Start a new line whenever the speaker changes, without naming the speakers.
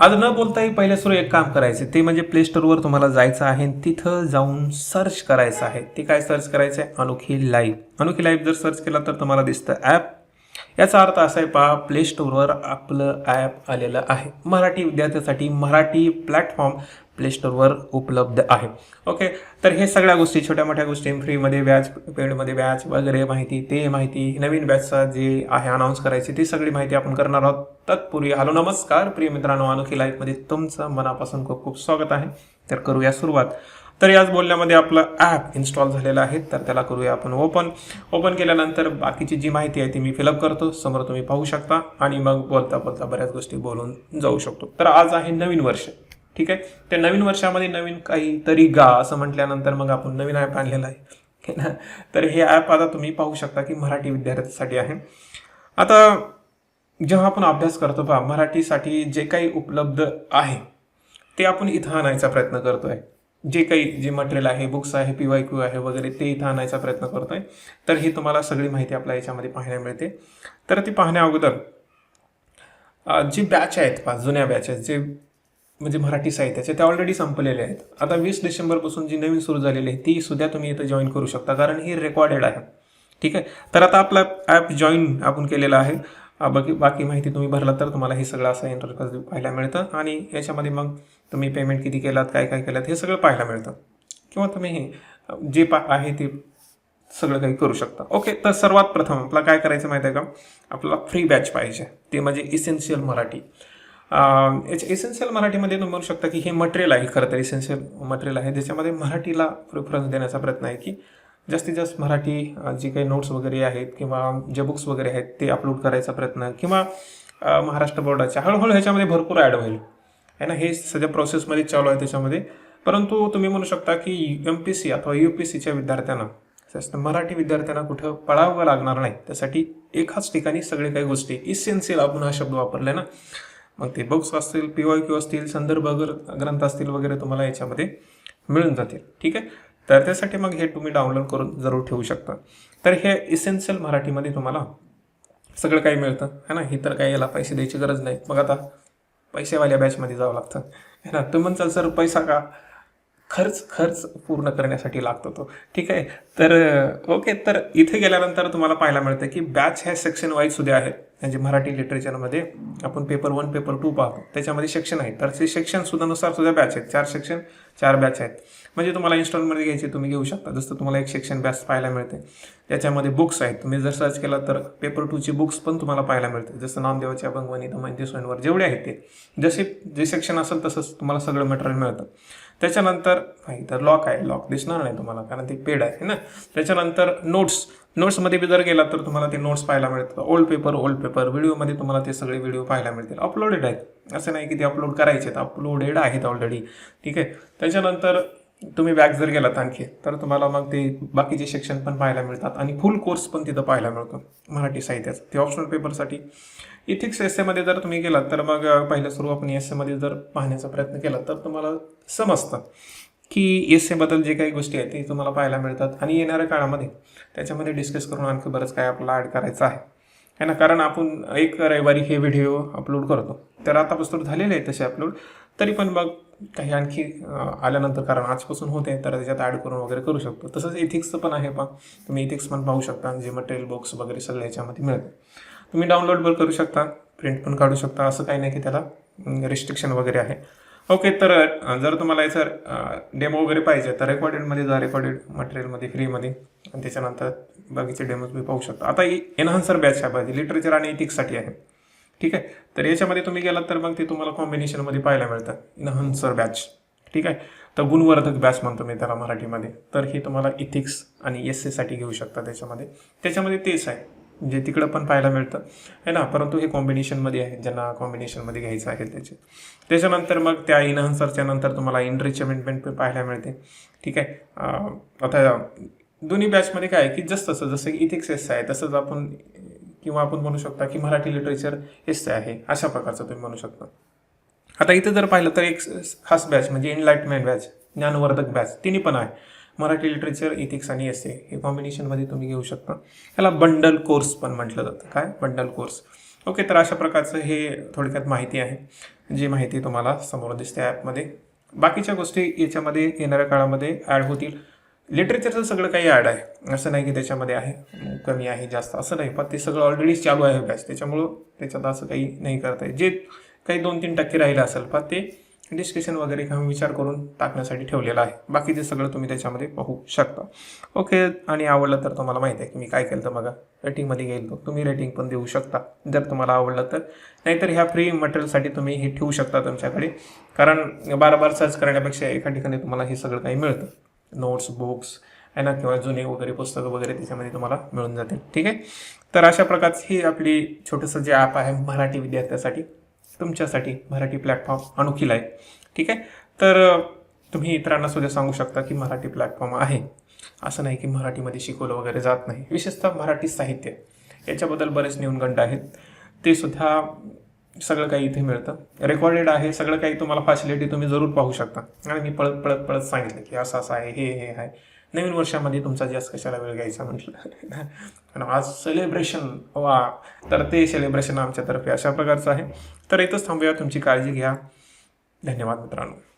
आज न बोलताही पहिले सुरू एक काम करायचं. ते म्हणजे प्ले स्टोरवर तुम्हाला जायचं आहे तिथं जाऊन सर्च करायचं आहे. ते काय सर्च करायचं आहे अनोखी लाईव्ह अनोखी लाईव्ह जर सर्च केला तर तुम्हाला दिसतं ॲप याचा अर्थ असा आहे पहा प्ले स्टोअरवर आपलं ॲप आलेलं आहे. मराठी विद्यार्थ्यांसाठी मराठी प्लॅटफॉर्म प्ले स्टोअरवर उपलब्ध आहे. ओके तर हे सगळ्या गोष्टी छोट्या मोठ्या गोष्टी फ्रीमध्ये व्याज पेडमध्ये व्याज वगैरे माहिती ते माहिती नवीन बॅचचा जे आहे अनाऊन्स करायची ती सगळी माहिती आपण करणार आहोत. तत्पूर्वी हॅलो नमस्कार. प्रिय मित्रांनो अनोखी लाईफमध्ये तुमचं मनापासून खूप खूप स्वागत आहे. तर करूया सुरुवात. तर याच बोलण्यामध्ये आपलं ॲप इन्स्टॉल झालेलं आहे. तर त्याला करूया आपण ओपन ओपन केल्यानंतर बाकीची जी माहिती आहे ती मी फिलअप करतो. समोर तुम्ही पाहू शकता. आणि मग बोलता बोलता बऱ्याच गोष्टी बोलून जाऊ शकतो. तर आज आहे नवीन वर्ष. ठीक आहे? त्या नवीन वर्षामध्ये नवीन काहीतरी गा असं म्हटल्यानंतर मग आपण नवीन ॲप आणलेलं आहे. ना? तर हे ॲप आता तुम्ही पाहू शकता की मराठी विद्यार्थ्यांसाठी आहे. आता जेव्हा आपण अभ्यास करतो पहा मराठीसाठी जे काही उपलब्ध आहे ते आपण इथं आणायचा प्रयत्न करतोय. जे काही जे मटेरियल आहे बुक्स आहे पी वाय क्यू आहे वगैरे ते इथं आणायचा प्रयत्न करतोय. तर ही तुम्हाला सगळी माहिती आपल्या याच्यामध्ये पाहायला मिळते. तर ती पाहण्या अगोदर जी बॅच आहेत पाच जुन्या बॅच आहेत जे म्हणजे मराठी साहित्याचे ते ऑलरेडी संपलेले आहेत. आता वीस डिसेंबरपासून जी नवीन सुरू झालेली आहे ती सुद्धा तुम्ही इथं जॉईन करू शकता कारण ही रेकॉर्डेड आहे. ठीक आहे? तर आता आपला ॲप जॉईन आपण केलेला आहे. बाकी बाकी माहिती तुम्ही भरला तर तुम्हाला हे सगळं असं इंटरफेस पाहायला मिळतं. आणि याच्यामध्ये मग तुम्ही पेमेंट किती केलात काय काय केलात हे सगळं पाहायला मिळतं. किंवा तुम्ही हे जे पा आहे ते सगळं काही करू शकता. ओके तर सर्वात प्रथम आपला काय करायचं माहिती आहे का? आपल्याला फ्री बॅच पाहिजे. ते म्हणजे इसेन्शियल मराठी. इसेन्शियल मराठीमध्ये तुम्ही म्हणू शकता की हे मटेरियल आहे खरं तर इसेन्शियल मटेरियल आहे. ज्याच्यामध्ये मराठीला प्रिफरन्स देण्याचा प्रयत्न आहे की जास्तीत जास्त मराठी जी काही नोट्स वगैरे आहेत किंवा जे बुक्स वगैरे आहेत ते अपलोड करायचा प्रयत्न किंवा महाराष्ट्र बोर्डाच्या हळूहळू ह्याच्यामध्ये भरपूर ॲड होईल. आहे ना? हे सध्या प्रोसेसमध्ये चालू आहे त्याच्यामध्ये. परंतु तुम्ही म्हणू शकता की एम पी सी अथवा यू पी सीच्या विद्यार्थ्यांना जास्त मराठी विद्यार्थ्यांना कुठं पळावं लागणार नाही. त्यासाठी एकाच ठिकाणी सगळे काही गोष्टी इसेन्शियल आपण हा शब्द वापरलाय ना? मग ते बुक्स असतील पी वाय क्यू असतील संदर्भ ग्रंथ असतील वगैरे तुम्हाला याच्यामध्ये मिळून जातील. ठीक आहे? तर त्यासाठी मग हे तुम्ही डाउनलोड करून जरूर ठेवू शकता. तर हे इसेन्शियल मराठीमध्ये तुम्हाला सगळं काही मिळतं है ना? ही तर काही याला पैसे द्यायची गरज नाही. मग आता पैसेवाल्या बॅचमध्ये जावं लागतं है ना? तुम्ही म्हणचाल सर पैसा का? खर्च खर्च पूर्ण करण्यासाठी लागतो तो. ठीक आहे? तर ओके तर इथे गेल्यानंतर तुम्हाला पाहायला मिळतं की बॅच ह्या सेक्शन वाईज सुद्धा आहेत. म्हणजे मराठी लिटरेचरमध्ये आपण पेपर वन पेपर टू पाहतो. त्याच्यामध्ये सेक्शन आहे तर ते सेक्शन सुद्धा नुसार सुद्धा बॅच आहेत. चार सेक्शन चार बॅच आहेत. म्हणजे तुम्हाला इन्स्टॉलमध्ये घ्यायचे तुम्ही घेऊ शकता. जसं तुम्हाला एक सेक्शन बॅच पाहायला मिळते. त्याच्यामध्ये बुक्स आहेत. तुम्ही जर सर्च केला तर पेपर टूची बुक्स पण तुम्हाला पाहायला मिळते जसं नामदेवाची अभंगवणी दमयंती स्वयंवर जेवढे आहेत ते. जसे जे सेक्शन असेल तसंच तुम्हाला सगळं मटेरियल मिळतं. त्याच्यानंतर नाही तर लॉक आहे. लॉक दिसणार नाही तुम्हाला कारण ते पेड आहे ना? त्याच्यानंतर नोट्स नोट्समध्ये बी जर गेला तर तुम्हाला ते नोट्स पाहायला मिळतात. ओल्ड पेपर ओल्ड पेपर व्हिडिओमध्ये तुम्हाला ते सगळे व्हिडिओ पाहायला मिळतील. अपलोडेड आहेत. असं नाही की ते अपलोड करायचे आहेत. अपलोडेड आहेत ऑलरेडी ठीक आहे? त्याच्यानंतर तुम्ही बॅक जर गेलात आणखी तर तुम्हाला मग ते बाकीचे सेक्शन पण पाहायला मिळतात आणि फुल कोर्स पण तिथं पाहायला मिळतो. मराठी साहित्याचा ते ऑप्शनल पेपरसाठी इथिक्स एस एमध्ये जर तुम्ही गेलात तर मग पहिलं सुरू आपण एस एमध्ये जर पाहण्याचा प्रयत्न केला तर तुम्हाला समजतं. की एस एबद्दल जे काही गोष्टी आहेत ते तुम्हाला पाहायला मिळतात आणि येणाऱ्या काळामध्ये त्याच्यामध्ये डिस्कस करून आणखी बरंच काय आपल्याला ॲड करायचं आहे. है ना? कारण आपण एक रविवारी हे व्हिडिओ अपलोड करतो. तर आतापासून झालेले आहे तसे अपलोड तरी पण मग काही आणखी आल्यानंतर कारण आजपासून होते तर त्याच्यात ॲड करून वगैरे करू शकतो. तसंच इथिक्सचं पण आहे पा तुम्ही इथिक्स पण पाहू शकता जे मटेरियल बुक्स वगैरे सगळं याच्यामध्ये मिळतं. तुम्ही डाउनलोड पण करू शकता प्रिंट पण काढू शकता असं काही नाही की त्याला रिस्ट्रिक्शन वगैरे आहे. ओके तर जर तुम्हाला सर डेमो वगैरे पाहिजे तर रेकॉर्डेडमध्ये जा रेकॉर्डेड मटेरियलमध्ये फ्रीमध्ये आणि त्याच्यानंतर बाकीचे डेमोज मी पाहू शकता. आता एनहान्सर बॅच आहे पाहिजे लिटरेचर आणि इथिक्ससाठी आहे. ठीक आहे? तर याच्यामध्ये तुम्ही गेलात तर मग ते तुम्हाला कॉम्बिनेशनमध्ये पाहायला मिळतं. इनहन्सर बॅच ठीक आहे? तर गुणवर्धक बॅच म्हणतो मी त्याला मराठीमध्ये. तर हे तुम्हाला इथिक्स आणि एस एसाठी घेऊ शकता त्याच्यामध्ये. त्याच्यामध्ये तेच आहे. जे तिकडं पण पाहायला मिळतं. आहे ना? परंतु हे कॉम्बिनेशनमध्ये आहे. ज्यांना कॉम्बिनेशनमध्ये घ्यायचं आहे त्याचे. त्याच्यानंतर मग त्या इनहन्सरच्या नंतर तुम्हाला इनरिचमेंट पण पाहायला मिळते. ठीक आहे? आता दोन्ही बॅचमध्ये काय आहे की जसं तसं जसं की इथिक्स एस आहे तसंच आपण किंवा आपण म्हणू शकता की मराठी लिटरेचर एस आहे. अशा प्रकारचं तुम्ही म्हणू शकता. आता इथं जर पाहिलं तर एक खास बॅच म्हणजे इनलाइटमेंट बॅच ज्ञानवर्धक बॅच तिन्ही पण आहे. मराठी लिटरेचर इथिक्स आणि एस हे कॉम्बिनेशनमध्ये तुम्ही घेऊ शकता. याला बंडल कोर्स पण म्हटलं जातं. काय? बंडल कोर्स ओके तर अशा प्रकारचं हे थोडक्यात माहिती आहे जी माहिती तुम्हाला समोर दिसते ॲपमध्ये बाकीच्या गोष्टी याच्यामध्ये येणाऱ्या काळामध्ये ॲड होतील. लिटरेचरचं सगळं काही ॲड आहे. असं नाही की त्याच्यामध्ये आहे कमी आहे जास्त असं नाही. पण ते सगळं ऑलरेडी चालू आहे बॅच त्याच्यामुळं त्याच्यात असं काही नाही करता येत. जे काही दोन तीन टक्के राहिलं असेल पण ते डिस्कशन वगैरे किंवा विचार करून टाकण्यासाठी ठेवलेलं आहे. बाकीचे सगळं तुम्ही त्याच्यामध्ये पाहू शकता. ओके आणि आवडलं तर तुम्हाला माहिती आहे की मी काय केलं तर बघा. रेटिंगमध्ये गेलो. तुम्ही रेटिंग पण देऊ शकता. जर तुम्हाला आवडलं तर. नाहीतर ह्या फ्री मटेरियलसाठी तुम्ही हे ठेवू शकता तुमच्याकडे. कारण बार बार सर्च करण्यापेक्षा एका ठिकाणी तुम्हाला हे सगळं काही मिळतं. नोट्स बुक्स आहे ना? किंवा जुने वगैरे पुस्तकं वगैरे त्याच्यामध्ये तुम्हाला मिळून जातील. ठीक आहे? तर अशा प्रकारची ही आपली छोटंसं जे ॲप आहे मराठी विद्यार्थ्यासाठी तुमच्यासाठी मराठी प्लॅटफॉर्म अनोखीला आहे. ठीक आहे? तर तुम्ही इतरांना सुद्धा सांगू शकता की मराठी प्लॅटफॉर्म आहे. असं नाही की मराठीमध्ये शिकवलं वगैरे जात नाही. विशेषतः मराठी साहित्य. याच्याबद्दल बरेच न्यूनगंड आहेत. ते सुद्धा सगळं काही इथे मिळतं. रेकॉर्डेड आहे. सगळं काही तुम्हाला फॅसिलिटी तुम्ही जरूर पाहू शकता. आणि मी पळत पळत पळत सांगितलं की असं असं आहे हे हे आहे. नवीन वर्षामध्ये तुमचा जास्त कशाला वेळ घ्यायचा म्हटलं? आणि आज सेलिब्रेशन वा. तर ते सेलिब्रेशन आमच्यातर्फे अशा प्रकारचं आहे. तर इथंच थांबूया. तुमची काळजी घ्या. धन्यवाद मित्रांनो.